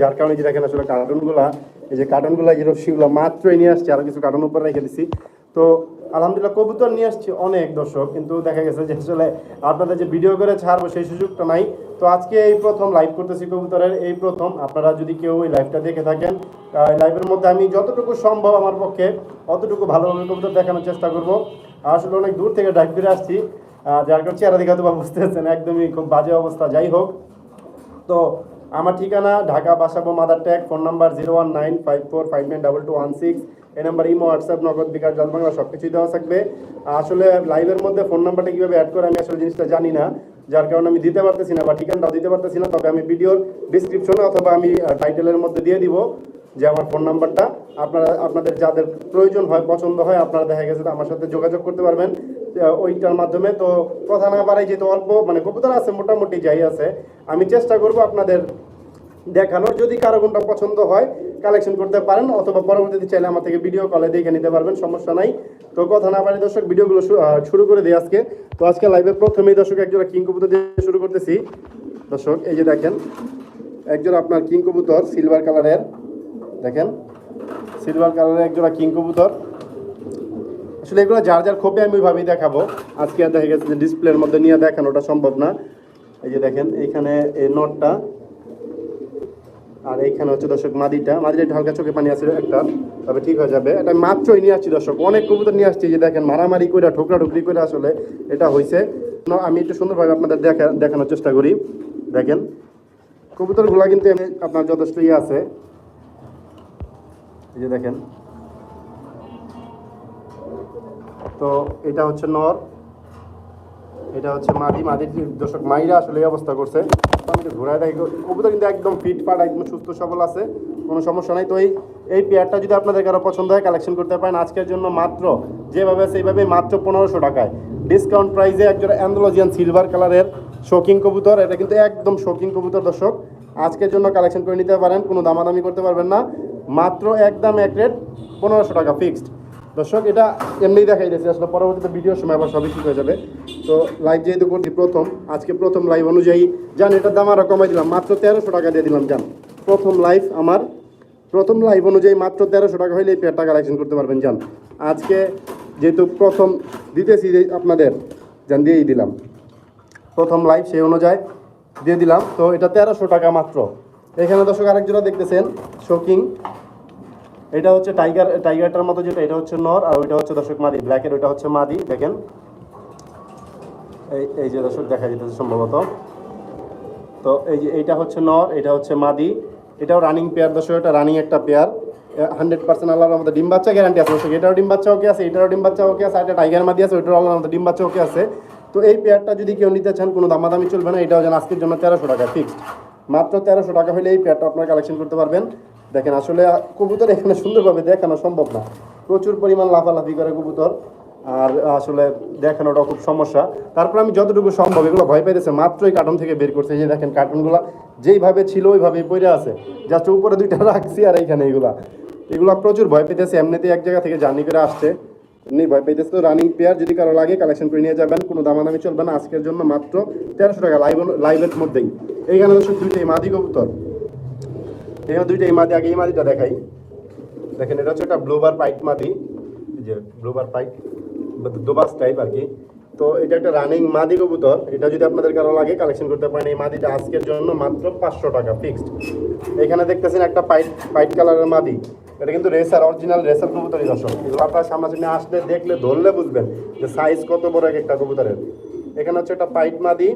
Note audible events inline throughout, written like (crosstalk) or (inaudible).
যার কারণে যে দেখেন আসলে কার্টুনগুলা, এই যে কার্টুনগুলা যে রশ্মিগুলো মাত্রই নিয়ে আসছি, আরও কিছু কার্টুন উপর রেখে দিছি। তো আলহামদুলিল্লাহ কবুতর নিয়ে আসছি অনেক দর্শক, কিন্তু দেখা গেছে যে আসলে আপনাদের যে ভিডিও করে ছাড়বো সেই সুযোগটা নাই। তো আজকে এই প্রথম লাইভ করতেছি কবুতরের, এই প্রথম। আপনারা যদি কেউ ওই লাইভটা দেখে থাকেন লাইভের মধ্যে আমি যতটুকু সম্ভব আমার পক্ষে অতটুকু ভালোভাবে কবুতর দেখানোর চেষ্টা করব। আসলে অনেক দূর থেকে ড্রাইভ করে আসছি যার কারণে চেহারা দেখে হয়তো বুঝতে পারছেন, একদমই খুব বাজে অবস্থা। যাই হোক, তো আমার ঠিকানা Dhaka Basabo Madartek phone number zero one nine five four five nine double two one six এই number imo WhatsApp Nagad, bKash জল বাংলা সব কিছুই দেওয়া থাকবে। আসলে লাইভের মধ্যে ফোন নাম্বারটা কীভাবে অ্যাড করে আমি আসলে জিনিসটা জানি না। যার কারণে আমি দিতে পারতেছি না বা ঠিকানাটাও দিতে পারতেছি না। তবে আমি ভিডিওর ডিসক্রিপশনে অথবা আমি টাইটেলের মধ্যে দিয়ে দিব যে আমার ফোন নাম্বারটা আপনারা, আপনাদের যাদের প্রয়োজন হয়, পছন্দ হয়, আপনারা দেখা গেছে আমার সাথে যোগাযোগ করতে পারবেন। ওইটার মাধ্যমে তো কথা না বাড়াই যেহেতু অল্প মানে কবুতর আছে, মোটামুটি যাই আছে, আমি চেষ্টা করব আপনাদের দেখানোর। যদি কারও কোনটা পছন্দ হয় কালেকশন করতে পারেন, অথবা পরবর্তীতে চাইলে আমার থেকে ভিডিও কলে দেখে নিতে পারবেন, সমস্যা নাই। তো কথা না বাড়ি দর্শক ভিডিওগুলো শুরু করে দিই আজকে। তো আজকে লাইভে প্রথমেই দর্শক একজোড়া কিং কবুতর দিয়ে শুরু করতেছি। দর্শক, এই যে দেখেন, একজোড়া আপনার কিং কবুতর সিলভার কালারের দেখেন সিলভার কালারের একজোড়া কিং কবুতর। আসলে এগুলো যার যার খোপে আমি ওইভাবেই দেখাবো। আজকে আর দেখা গেছে যে ডিসপ্লের মধ্যে নিয়ে দেখানোটা সম্ভব না। এই যে দেখেন এইখানে এই নটটা, আর এইখানে হচ্ছে দর্শক মাদিটা। মাদিটা হালকা চোখে পানি আছে একটা, তবে ঠিক হয়ে যাবে। এটা মাত্রই নিয়ে আসছি দর্শক। অনেক কবুতর নিয়ে আসছি যে দেখেন, মারামারি করে ঠোকরা ঠুকরি করে আসলে এটা হয়েছে আমি একটু সুন্দরভাবে আপনাদের দেখা, দেখানোর চেষ্টা করি। দেখেন, কবুতরগুলা কিন্তু আপনার যথেষ্ট ইয়ে আছে। এই যে দেখেন তো এটা হচ্ছে নর, এটা হচ্ছে মাটি মাদির যে দর্শক মাইরা আসলে এই অবস্থা করছে। তো আমি ঘোরায় দেখি, কবুতর কিন্তু একদম ফিট ফাট একদম সুস্থ, সবল আছে, কোনো সমস্যা নাই। তো এই এই পেয়ারটা যদি আপনাদের কারও পছন্দ হয় কালেকশন করতে পারেন। আজকের জন্য মাত্র, যেভাবে সেইভাবে মাত্র পনেরোশো টাকায়। ডিসকাউন্ট প্রাইসে একজন অ্যান্ডোলজিয়ান সিলভার কালারের শৌকিং কবুতর, এটা কিন্তু একদম শৌকিং কবুতর দর্শক। আজকের জন্য কালেকশন করে নিতে পারেন, কোনো দামাদামি করতে পারবেন না। মাত্র একদম এক রেট পনেরোশো টাকা ফিক্সড দর্শক, এটা এমনিই দেখাই দিয়েছে। আসলে পরবর্তীতে ভিডিওর সময় আবার সবই ঠিক হয়ে যাবে। তো লাইভ যেহেতু করছি প্রথম, আজকে প্রথম লাইভ অনুযায়ী, জান, এটার দাম আরও কমাই দিলাম, মাত্র তেরোশো টাকা দিয়ে দিলাম, জান। প্রথম লাইভ আমার, প্রথম লাইভ অনুযায়ী মাত্র তেরোশো টাকা হইলে এই পেয়ারটা কালেকশন করতে পারবেন যান আজকে যেহেতু প্রথম দিতেছি আপনাদের যান দিয়েই দিলাম। প্রথম লাইভ সেই অনুযায়ী দিয়ে দিলাম, তো এটা তেরোশো টাকা মাত্র। এখানে দর্শক আরেক জোড়া দেখতেছেন শোকিং এটা হচ্ছে টাইগার টাইগারটার মতো যেটা, এটা হচ্ছে নর আর ওইটা হচ্ছে দর্শক মাদি ব্ল্যাকের ওইটা হচ্ছে মাদি, দেখেন। এই এই যে দর্শক দেখা যেতেছে সম্ভবত। তো এই যে এইটা হচ্ছে নর, এটা হচ্ছে মাদি। এটাও রানিং পেয়ার দর্শক, এটা রানিং একটা পেয়ার হান্ড্রেড পার্সেন্ট আল্লাহর মধ্যে ডিম বাচ্চা গ্যারান্টি আছে দর্শক। এটাও ডিম বাচ্চা ওকে আছে, এটারও ডিম বাচ্চা ওকে আছে একটা টাইগার মাদি আছে, ওইটারও আল্লাহর মধ্যে ডিম বাচ্চা ওকে আছে। তো এই পেয়ারটা যদি কেউ নিতে চান, কোনো দামাদামি চলবে না, এটাও যেন আজকের জন্য তেরোশো টাকা ফিক্সড মাত্র তেরোশো টাকা হলে এই পেয়ারটা আপনারা কালেকশন করতে পারবেন। দেখেন, আসলে কবুতর এখানে সুন্দরভাবে দেখানো সম্ভব না। প্রচুর পরিমাণ লাফালাফি করে কবুতর, আর আসলে দেখানোটা খুব সমস্যা। তারপর আমি যতটুকু সম্ভব, এগুলো ভয় পাইতেছে, মাত্রই কার্টুন থেকে বের করছে। যে দেখেন কার্টুনগুলো যেইভাবে ছিল, ওইভাবেই পড়ে আছে। জাস্ট উপরে দুইটা রাখছি আর এইখানে এগুলা। এগুলো প্রচুর ভয় পেতেছে এমনিতেই এক জায়গা থেকে জার্নি করে আসছে। এমনি ভয় পেতেছে তো রানিং পেয়ার যদি কারও লাগে কালেকশন করে নিয়ে যাবেন, কোনো দামাদামি চলবে না। আজকের জন্য মাত্র তেরোশো টাকা লাইভ লাইভের মধ্যেই। এইখানে শুধু দুইটাই, মাদি কবুতর। এখানে দুইটাই মাদি, আগে এই মাদিটা দেখাই। দেখেন, এটা হচ্ছে একটা ব্লোবার পাইট মাদি। যে ব্লোবার পাইট দোবাস টাইপ আর কি। তো এটা একটা রানিং মাদি কবুতর। এটা যদি আপনাদের কারও লাগে কালেকশন করতে পারেন। এই মাদিটা আজকের জন্য মাত্র পাঁচশো টাকা ফিক্সড এখানে দেখতেছেন একটা পাইট পাইট কালারের মাদি। এটা কিন্তু রেসার অরিজিনাল রেসার কবুতরই দর্শক। এগুলো আপনার সামনাসামনি আসলে দেখলে, ধরলে বুঝবেন যে সাইজ কত বড় এক একটা কবুতরের। এখানে হচ্ছে একটা পাইট মাদি।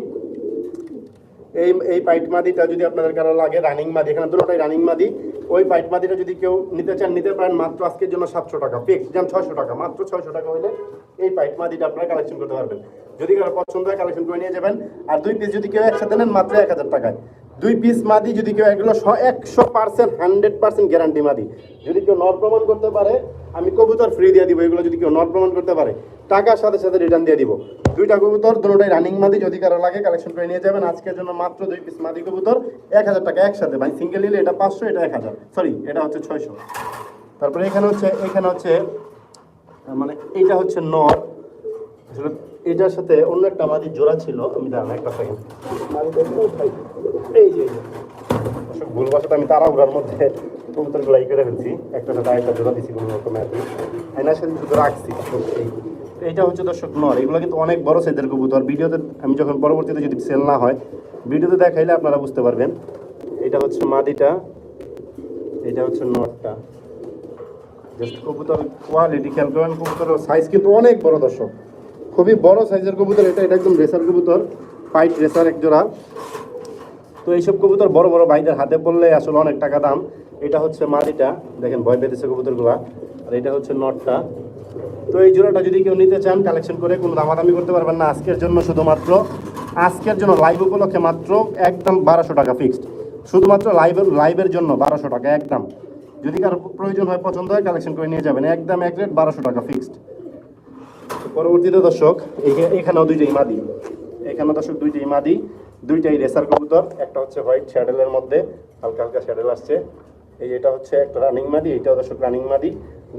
এই এই পাইট মাদিটা যদি আপনাদের কারও লাগে, রানিং মাদি, এখানে দুটোটাই রানিং মাদি, ওই পাইট মাদিটা যদি কেউ নিতে চান, নিতে পারেন মাত্র আজকের জন্য সাতশো টাকা। ফিক্স যেমন ছয়শো টাকা, মাত্র ছয়শো টাকা হলে এই পাইট মাদিটা আপনারা কালেকশন করতে পারবেন। যদি কারও পছন্দ হয় কালেকশন করে নিয়ে যাবেন। আর দুই পিস যদি কেউ একসাথে নেন, মাত্র এক হাজার টাকায়। দুই পিস মাদি যদি কেউ এগুলো একশো পার্সেন্ট হান্ড্রেড পার্সেন্ট গ্যারান্টি মাদি। যদি কেউ নট প্রমাণ করতে পারে, আমি কবুতর ফ্রি দিয়ে দিব, এগুলো যদি কেউ নট প্রমাণ করতে পারে, টাকার সাথে সাথে রিটার্ন দিয়ে দিব। দুইটা কবুতর দুটোটাই রানিং মাদি। যদি কারও লাগে কালেকশন করে নিয়ে যাবেন। আজকের জন্য মাত্র দুই পিস মাদি কবুতর। এক হাজার টাকা একসাথে। ভাই সিঙ্গেল নিলে এটা পাঁচশো, এটা এক হাজার। সরি এটা হচ্ছে ছয়শো। তারপরে এখানে হচ্ছে এখানে হচ্ছে মানে এইটা হচ্ছে নর। এটার সাথে অন্য একটা মাদি জোড়া ছিল। আমি দাঁড়ান, একটা সেকেন্ড এই যে। ভুলবশত আমি তাড়াহুড়ার মধ্যে কবুতর গুলাই করে ফেলছি। একটা সাথে আরেকটা জোড়া দিছি কোনো রকম আর কি। সাথে শুধু রাখছি এইটা হচ্ছে দর্শক নর। এগুলো কিন্তু অনেক বড় সাইজের কবুতর। ভিডিওতে আমি যখন পরবর্তীতে যদি সেল না হয়, ভিডিওতে দেখাইলে আপনারা বুঝতে পারবেন। এটা হচ্ছে মাদিটা এটা হচ্ছে নটটা জাস্ট কবুতর কোয়ালিটি খেয়াল করেন কবুতরের সাইজ কিন্তু অনেক বড় দর্শক। খুবই বড় সাইজের কবুতর। এটা এটা একদম রেসার কবুতর। পাইট রেসার এক জোড়া। এইসব কবুতর বড় বড় ভাইদের হাতে পড়লে আসলে অনেক টাকা দাম। এটা হচ্ছে মাদিটা দেখেন, ভয় পেতেছে কবুতরগুলা। আর এটা হচ্ছে নটটা। তো এই জোড়াটা যদি কেউ নিতে চান কালেকশন করে কোনো দামাদামি করতে পারবেন না। আজকের জন্য শুধুমাত্র, আজকের জন্য লাইভ উপলক্ষে মাত্র একদম বারোশো টাকা ফিক্সড শুধুমাত্র লাইভের লাইভের জন্য বারোশো টাকা, একদম। যদি কারও প্রয়োজন হয়, পছন্দ হয় কালেকশন করে নিয়ে যাবেন। একদম এক রেট বারোশো টাকা ফিক্সড পরবর্তীতে দর্শক এখানেও দুইটাই মাদি। এখানে দর্শক দুইটাই মাদি। দুইটাই রেসার কবুতর, একটা হচ্ছে হোয়াইট শ্যাডেলের মধ্যে হালকা হালকা শ্যাডেল আসছে। এই এটা হচ্ছে একটা রানিং মাদি এইটাও দর্শক রানিং মাদি।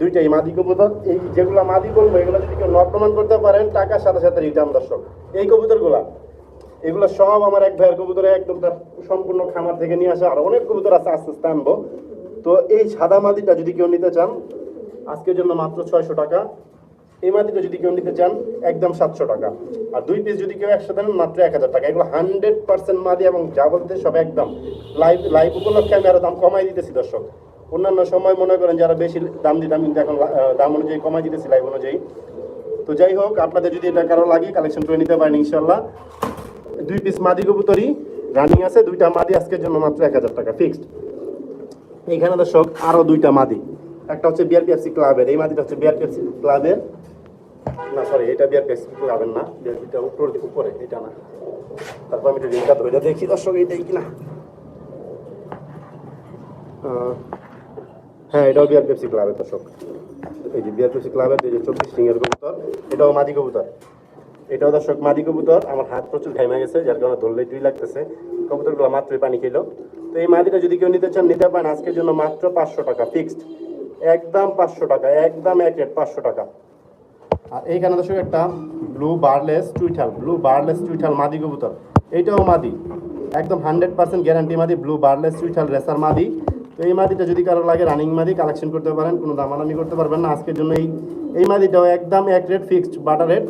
দুইটাই মাদি কবুতর। এই যেগুলো মাদি বলব, এগুলো যদি কেউ নট প্রমাণ করতে পারেন, টাকার সাথে সাথে রিটার্ন দর্শক। এই কবুতরগুলা, এগুলো সব আমার এক ভাইয়ের কবুতরে একদম তার সম্পূর্ণ খামার থেকে নিয়ে আসা, আর অনেক কবুতর আছে, আস্তে আস্তে আনব। তো এই সাদা মাদিটা যদি কেউ নিতে চান, আজকের জন্য মাত্র ছয়শো টাকা। এই মাটিটা যদি কেউ নিতে চান, একদম সাতশো টাকা। আর দুই পিস যদি কেউ একসাথে নেন, মাত্র এক হাজার টাকা। এগুলো হান্ড্রেড পার্সেন্ট মাদি এবং যা বলতে সব একদম লাইভ লাইভ উপলক্ষে আমি আরও দাম কমাই দিতেছি, দর্শক। অন্যান্য সময় মনে করেন যারা বেশি দাম দিতাম কিন্তু এখন দাম অনুযায়ী কমাই দিতেছি লাইভ অনুযায়ী। তো যাই হোক, আপনাদের যদি এটা কারও লাগে কালেকশন করে নিতে পারেন ইনশাল্লাহ দুই পিস মাদি কবুতরি রানিং আছে, দুইটা মাদি আজকের জন্য মাত্র এক হাজার টাকা ফিক্সড এইখানে দর্শক, আরও দুইটা মাদি। একটা হচ্ছে বিআরপিএফসি ক্লাবের এই মাদিটা হচ্ছে বিআরপিএফসি ক্লাবের না সরি এটা বিআরপিএফসি ক্লাবের না। বিআরপিটা উপর উপরে, এটা না। তারপর আমি একটু রিংটা ধরে দেখি, দর্শক এইটাই কিনা হ্যাঁ এটাও বিআরপিএফসি ক্লাবের দর্শক। এই যে বিআরপিএফসি ক্লাবের এই যে চব্বিশ সিংয়ের কবুতর, এটাও মাদি কবুতর। এটাও দর্শক, মাদি কবুতর। আমার হাত প্রচুর ঘাইমা গেছে, যার কারণে ধরলে দুই লাগতেছে। কবুতরগুলো মাত্রই পানি খেলো। তো এই মাদিটা যদি কেউ নিতে চান, নিতে পারেন। আজকের জন্য মাত্র পাঁচশো টাকা ফিক্সড একদম পাঁচশো টাকা, একদম এক রেট পাঁচশো টাকা। আর এইখানে দর্শক একটা ব্লু বার্লেস টুইঠাল ব্লু বারলেস টুইঠাল মাদি কবুতর। এইটাও মাদি। একদম হান্ড্রেড পার্সেন্ট গ্যারান্টি মাদি ব্লু বারলেস টুইঠাল রেসার মাদি। তো এই মাদিটা যদি কারও লাগে রানিং মাদি কালেকশন করতে পারেন, কোনো দামাদামি করতে পারবেন না। আজকের জন্য এই এই মাদিটাও একদম এক রেট ফিক্সড বাটার রেট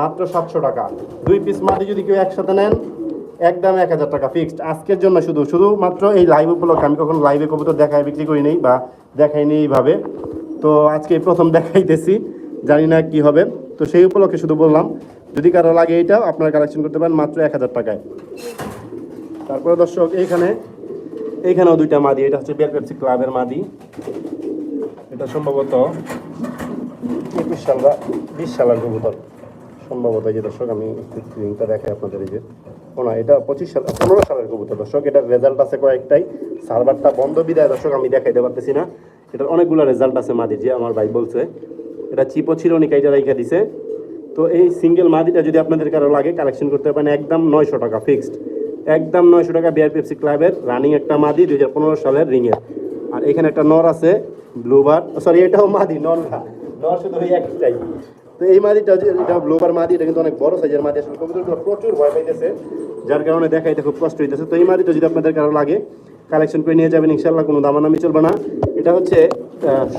মাত্র সাতশো টাকা। দুই পিস মাদি যদি কেউ একসাথে নেন, একদম এক হাজার টাকা ফিক্সড আজকের জন্য শুধু শুধুমাত্র এই লাইভ উপলক্ষে আমি কখনো লাইভে কবুতর দেখায় বিক্রি করি নেই বা দেখাইনি এইভাবে। তো আজকে প্রথম দেখাইতেছি। জানি না কি হবে। তো সেই উপলক্ষে শুধু বললাম, যদি কারও লাগে এইটা আপনারা কালেকশন করতে পারেন মাত্র এক হাজার টাকায়। তারপরে দর্শক, এইখানে, এইখানেও দুইটা মাদি। এটা হচ্ছে বিয়ার পেপসি ক্লাবের মাদি। এটা সম্ভবত একুশ সাল বা বিশ সালের কবুতর। সম্ভবত যে দর্শক, আমি লিঙ্কটা দেখাই আপনাদের এই যে। না, এটা পঁচিশ সাল, পনেরো সালের কবুতর দর্শক। এটার রেজাল্ট আছে কয়েকটাই। সার্ভারটা বন্ধ, বিদায় দর্শক, আমি দেখাইতে পারতেছি না। এটার অনেকগুলো রেজাল্ট আছে মাদির, যে আমার ভাই বলছে। এটা চিপও ছিল নি কাইটা রাইখা দিছে। তো এই সিঙ্গেল মাদিটা যদি আপনাদের কারও লাগে কালেকশন করতে পারেন, একদম নয়শো টাকা ফিক্সড একদম নয়শো টাকা বিআরপিএফসি ক্লাবের রানিং একটা মাদি, দুই হাজার পনেরো সালের রিংয়ের আর এখানে একটা নর আছে ব্লুবার সরি এটাও মাদি, নর নর শুধু ওই একটাই। তো এই মাদিটা এটা ব্লোবার মাদি, এটা কিন্তু অনেক বড় সাইজের মাদি, আসলে প্রচুর ভয় পাইতেছে। যার কারণে দেখাইতে খুব কষ্ট হইতেছে। তো এই মাদিটা যদি আপনাদের কারও লাগে কালেকশন করে নিয়ে যাবেন ইনশাল্লাহ কোনো দামানামি চলবে না। এটা হচ্ছে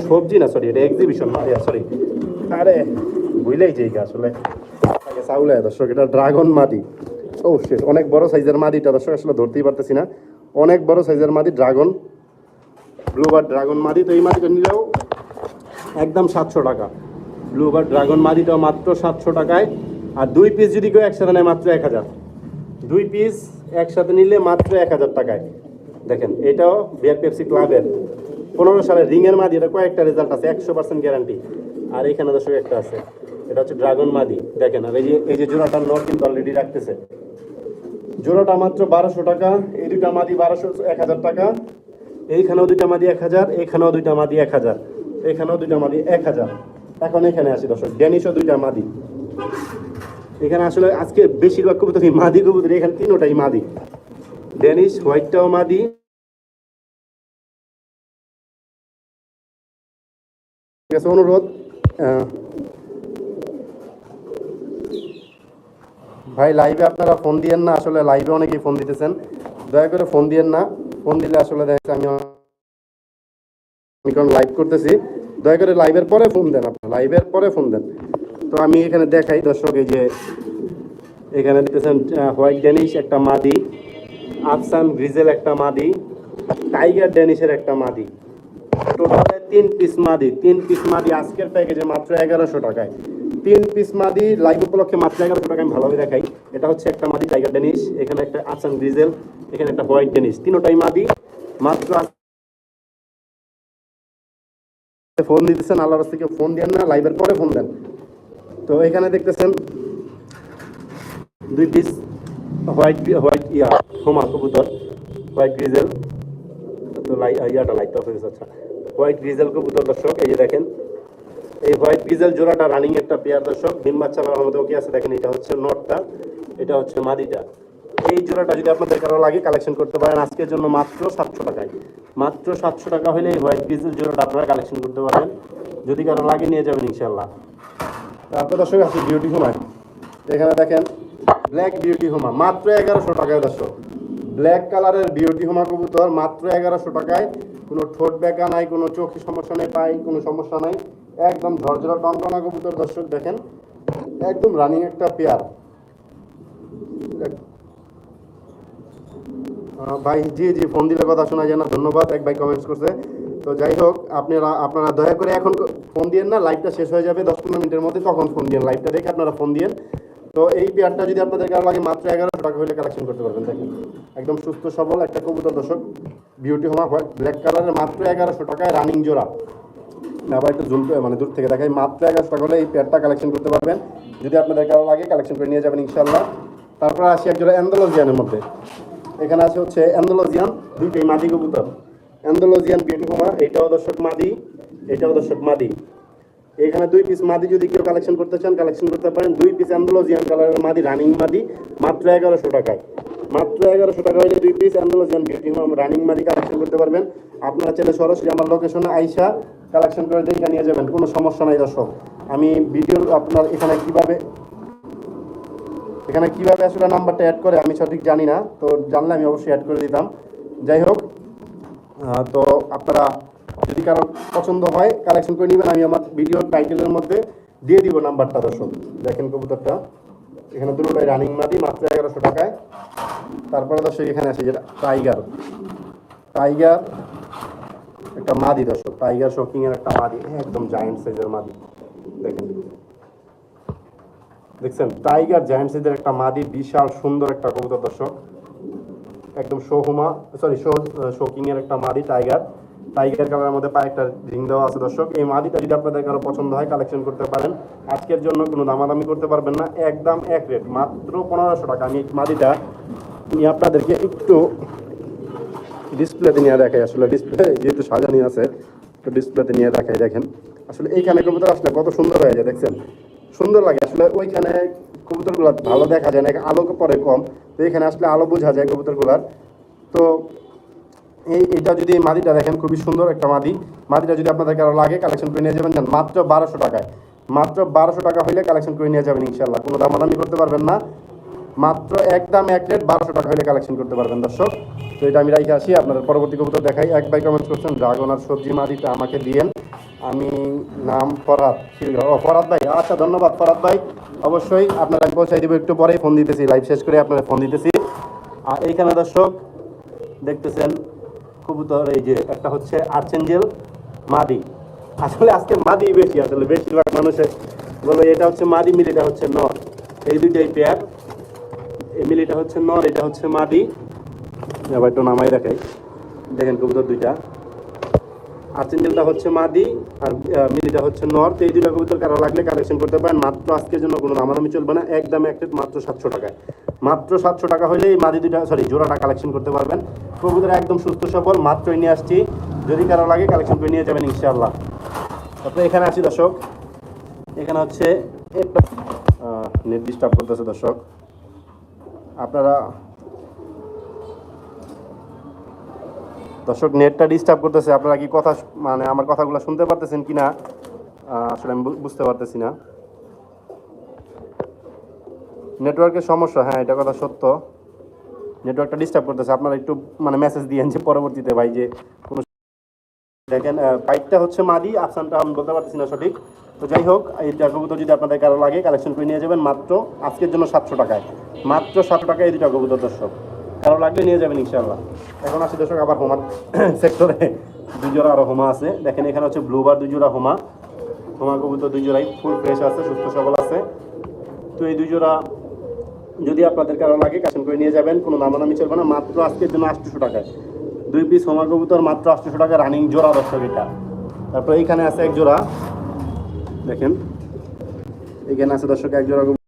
সবজি না সরি এটা এক্সিবিশন না সরি আরে বুঝলেই যে আসলে। চাউলে দর্শক, এটা ড্রাগন মাদি ও শেষ অনেক বড় সাইজের মাদিটা দর্শক, আসলে ধরতেই পারতেছি না। অনেক বড় সাইজের মাদি ড্রাগন ব্লুবার ড্রাগন মাদি তো এই মাদিটা নিলেও একদম সাতশো টাকা। ব্লুবার ড্রাগন মাদিটাও মাত্র সাতশো টাকায়। আর দুই পিস যদি কেউ একসাথে নেয়, মাত্র এক হাজার। দুই পিস একসাথে নিলে মাত্র এক হাজার টাকায়। দেখেন, এটাও বিয়ার পেপসি ক্লাবের পনেরো সালের রিংয়ের মাদি, এটা কয়েকটা রেজাল্ট আছে, একশো পার্সেন্ট গ্যারান্টি আর এখানে দর্শক একটা আছে, এটা হচ্ছে ড্রাগন মাদি। দেখেন, আর এই যে এই যে জোড়াটার নোট কিন্তু অলরেডি রাখতেছে। জোড়াটা মাত্র বারোশো টাকা, এই দুইটা মাদি বারোশো, এক হাজার টাকা। এইখানেও দুইটা মাদি এক হাজার এখানেও দুইটা মাদি এক হাজার এখানেও দুইটা মাদি এক হাজার। এখন এখানে আসি দর্শক, ড্যানিশও দুইটা মাদি। এখানে আসলে আজকে বেশিরভাগ কবুতর মাদি, কবুতর এখানে তিনোটাই মাদি। ড্যানিশ হোয়াইটটাও মাদি ঠিক আছে, অনুরোধ ভাই লাইভে আপনারা ফোন দিয়েন না, আসলে লাইভে অনেকেই ফোন দিতেছেন। দয়া করে ফোন দিয়েন না ফোন দিলে আসলে আমি লাইভ করতেছি। দয়া করে লাইভের পরে ফোন দেন আপনার লাইভের পরে ফোন দেন। তো আমি এখানে দেখাই দর্শক, এই যে এখানে দিতেছেন হোয়াইট ড্যানিশ একটা মাদি। আফসান গ্রিজেল একটা মাদি, টাইগার ড্যানিশের একটা মাদি। টোটালে তিন পিস মাদি। তিন পিস মাদি আজকের প্যাকেজে মাত্র এগারোশো টাকায়। তিন পিস মাদি লাইভ উপলক্ষে মাত্র এগারোশো টাকা আমি ভালোভাবে দেখাই। এটা হচ্ছে একটা মাদি টাইগার ডেনিস, এখানে একটা আসান গ্রিজেল, এখানে একটা হোয়াইট ডেনিস। তিনোটাই মাদি, মাত্র ফোন দিতেছেন, আল্লাহর রাস্তা থেকে ফোন দেন না লাইভের পরে ফোন দেন। তো এখানে দেখতেছেন দুই পিস হোয়াইট হোয়াইট ইয়া হোমা কবুতর, হোয়াইট গ্রিজেল। ইয়াটা লাইট অফ আচ্ছা। হোয়াইট গ্রিজেল কবুতর, দর্শক, এই যে দেখেন। এই হোয়াইট গ্রিজেল জোড়াটা রানিং একটা পেয়ার দর্শক। ডিম বাচ্চা মধ্যে ওকে আছে, দেখেন, এটা হচ্ছে নটটা, এটা হচ্ছে মাদিটা। এই জোড়াটা যদি আপনাদের কারও লাগে কালেকশন করতে পারেন। আজকের জন্য মাত্র সাতশো টাকায়। মাত্র সাতশো টাকা হলে এই হোয়াইট গ্রিজেল জোড়াটা আপনারা কালেকশন করতে পারবেন। যদি কারও লাগে, নিয়ে যাবেন ইনশাল্লাহ তারপর দর্শক, আছে বিউটি হোমায় এখানে দেখেন ব্ল্যাক বিউটি হোমা। মাত্র এগারোশো টাকায়, দর্শক। ব্ল্যাক কালারের বিউটি হোমা কবুতর মাত্র এগারোশো টাকায়। কোনো ঠোঁট বেঁকা নাই, কোনো চোখে সমস্যা নেই পাই কোনো সমস্যা নাই। একদম ঝরঝরা টনটনা কবুতর, দর্শক দেখেন। একদম রানিং একটা পেয়ার ভাই, জি জি, ফোন দিলে কথা শোনা যায় না। ধন্যবাদ, এক ভাই কমেন্টস করছে। তো যাই হোক, আপনারা আপনারা দয়া করে এখন ফোন দিয়েন না লাইভটা শেষ হয়ে যাবে। দশ পনেরো মিনিটের মধ্যে তখন ফোন দিন লাইভটা দেখে আপনারা ফোন দিয়েন। তো এই পেয়ারটা যদি আপনাদের কারও লাগে, মাত্র এগারোশো টাকা হলে কালেকশন করতে পারবেন, দেখেন। একদম সুস্থ, সবল একটা কবুতর, দর্শক। বিউটি হোমা ব্ল্যাক কালারের মাত্র এগারোশো টাকায় রানিং জোড়া। আবার একটু জুম মানে দূর থেকে দেখাই, মাত্র এগারোশো টাকা হলে এই পেয়ারটা কালেকশন করতে পারবেন। যদি আপনাদের কারও লাগে কালেকশন করে নিয়ে যাবেন ইনশাল্লাহ তারপর আসি একজোড়া অ্যান্ডোলজিয়ানের মধ্যে। এখানে আছে হচ্ছে অ্যান্ডোলজিয়ান, দুইটাই মাদি কবুতর। অ্যান্ডোলজিয়ান বিউটি হোমা এটাও দর্শক মাদি, এটাও দর্শক মাদি। এখানে দুই পিস মাদি যদি কেউ কালেকশন করতে চান কালেকশন করতে পারেন। দুই পিস অ্যান্ডোলজিয়ান কালারের মাদি রানিং মাদি, মাত্র এগারোশো টাকায়। মাত্র এগারোশো টাকা হলে দুই piece Andalusian beauty home running মাদি কালেকশন করতে পারবেন। আপনারা চাইলে সরাসরি আমার লোকেশনে আইসা কালেকশন করে দেখে নিয়ে যাবেন, কোনো সমস্যা নাই দর্শক। আমি ভিডিওর আপনার এখানে কীভাবে এখানে কীভাবে আসলে নাম্বারটা অ্যাড করে আমি সঠিক জানি না, তো জানলে আমি অবশ্যই অ্যাড করে দিতাম। যাই হোক তো আপনারা যদি কারও পছন্দ হয় কালেকশন করে নেবেন, আমি আমার ভিডিওর টাইটেলের মধ্যে দিয়ে দিব নাম্বারটা দর্শক। দেখেন কবুতরটা। এখানে দুটোটাই রানিং মাদি মাত্র এগারোশো টাকায়। তারপরে দর্শক, এখানে আছে যেটা টাইগার টাইগার একটা মাদি দর্শক। টাইগার শোকিং এর একটা মাদি। একদম জায়েন্ট সাইজের মাদি। দেখেন। দেখছেন? টাইগার জায়ান্ট সাইজের একটা মাদি, বিশাল সুন্দর একটা কবুতর দর্শক। একদম শোহুমা সরি শো এর একটা মাদি টাইগার টাইগার কালারের মধ্যে পায়ে একটা রিং দেওয়া আছে দর্শক। এই মাদিটা যদি আপনাদের কারও পছন্দ হয় কালেকশন করতে পারেন। আজকের জন্য কোনো দামাদামি করতে পারবেন না, একদম এক রেট মাত্র পনেরোশো টাকা। আমি মাদিটা নিয়ে আপনাদেরকে একটু ডিসপ্লেতে নিয়ে দেখাই। আসলে ডিসপ্লে যেহেতু সাজানি আছে তো ডিসপ্লেতে নিয়ে দেখাই দেখেন। আসলে এইখানে কবুতর আসলে কত সুন্দর হয়ে যায়, দেখছেন? সুন্দর লাগে, আসলে ওইখানে কবুতরগুলো ভালো দেখা যায় না আলো পরে কম। তো এখানে আসলে আলো বোঝা যায় কবুতরগুলার। তো এই এটা যদি মাদিটা দেখেন, খুবই সুন্দর একটা মাদি। মাদিটা যদি আপনাদের কারও লাগে কালেকশন করে নিয়ে যাবেন মাত্র বারোশো টাকায়। মাত্র বারোশো টাকা হইলে কালেকশন করে নিয়ে যাবেন ইনশাল্লাহ কোনো দামাদামি করতে পারবেন না। মাত্র এক দাম এক রেট বারোশো টাকা হলে কালেকশন করতে পারবেন দর্শক। তো এটা আমি রাইখে আসি, আপনাদের পরবর্তী কবুতর দেখাই। এক ভাই কমেন্ট করছেন, ড্রাগন আর সবজি মাদিটা আমাকে দিয়েন। আমি নাম শিলগাঁও ও ফরহাদ ভাই আচ্ছা ধন্যবাদ ফরহাদ ভাই। অবশ্যই আপনারা আমি পৌঁছাই দেবো, একটু পরেই ফোন দিতেছি লাইভ শেষ করে আপনারা ফোন দিতেছি। আর এইখানে দর্শক, দেখতেছেন কবুতর, এই যে একটা হচ্ছে আর্চেঞ্জেল মাদি আসলে আজকে মাদি বেশি, আসলে বেশিরভাগ মানুষের বলো এটা হচ্ছে মাদি মিলিটা হচ্ছে নর। এই দুইটাই পেয়ার এই মিলিটা হচ্ছে নর, এটা হচ্ছে মাদি এবার একটু নামাই দেখাই। দেখেন কবুতর দুইটা। আর্চেঞ্জেলটা হচ্ছে মাদি, আর মিলিটা হচ্ছে নর্থ এই দুইটা কবুতর কারও লাগলে কালেকশন করতে পারেন। মাত্র আজকের জন্য কোনো দামাদামি চলবে না এক রেট মাত্র সাতশো টাকায়। মাত্র সাতশো টাকা হলে এই মাদি দুইটা সরি জোড়াটা কালেকশন করতে পারবেন। কবুতর একদম সুস্থ সবল, মাত্রই নিয়ে আসছি। যদি কারও লাগে কালেকশন করে নিয়ে যাবেন ইনশাআল্লাহ। তারপরে এখানে আছি দর্শক। এখানে হচ্ছে নেট ডিস্টার্ব করতেছে দর্শক। আপনারা দর্শক, নেটটা ডিস্টার্ব করতেছে। আপনারা কি কথা মানে আমার কথাগুলো শুনতে পারতেছেন কি না আসলে আমি বুঝতে পারতেছি না। নেটওয়ার্কের সমস্যা হ্যাঁ এটা কথা সত্য। নেটওয়ার্কটা ডিস্টার্ব করতেছে। আপনারা একটু মানে মেসেজ দিয়েন যে পরবর্তীতে ভাই যে কোনো দেখেন পাইপটা হচ্ছে মাদি, আফসানটা আমি বলতে পারতেছি না সঠিক। তো যাই হোক, এই কবুতর যদি আপনাদের কারও লাগে কালেকশন করে নিয়ে যাবেন, মাত্র আজকের জন্য সাতশো টাকায়। মাত্র সাতশো টাকায় এই দুটা কবুতর, দর্শক। কারও লাগলে নিয়ে যাবেন ইনশাল্লাহ এখন আসি দর্শক আবার হোমার সেক্টরে (coughs) দুই জোড়া আরও হোমা আছে। দেখেন এখানে হচ্ছে ব্লুবার দুই জোড়া হোমা। হোমা কবুতর দুই জোড়াই ফুল ফ্রেশ আছে, সুস্থ সবল আছে। তো এই দুই জোড়া যদি আপনাদের কারও লাগে কালেকশন করে নিয়ে যাবেন। কোনো নামানামি চলবে না। মাত্র আজকের জন্য আটশোশো টাকায়। দুই পিস হোমা কবুতর, মাত্র আটশোশো টাকা রানিং জোড়া দর্শক এটা। তারপর এইখানে আছে এক জোড়া। দেখেন। এখানে আছে দর্শক এক জোড়া।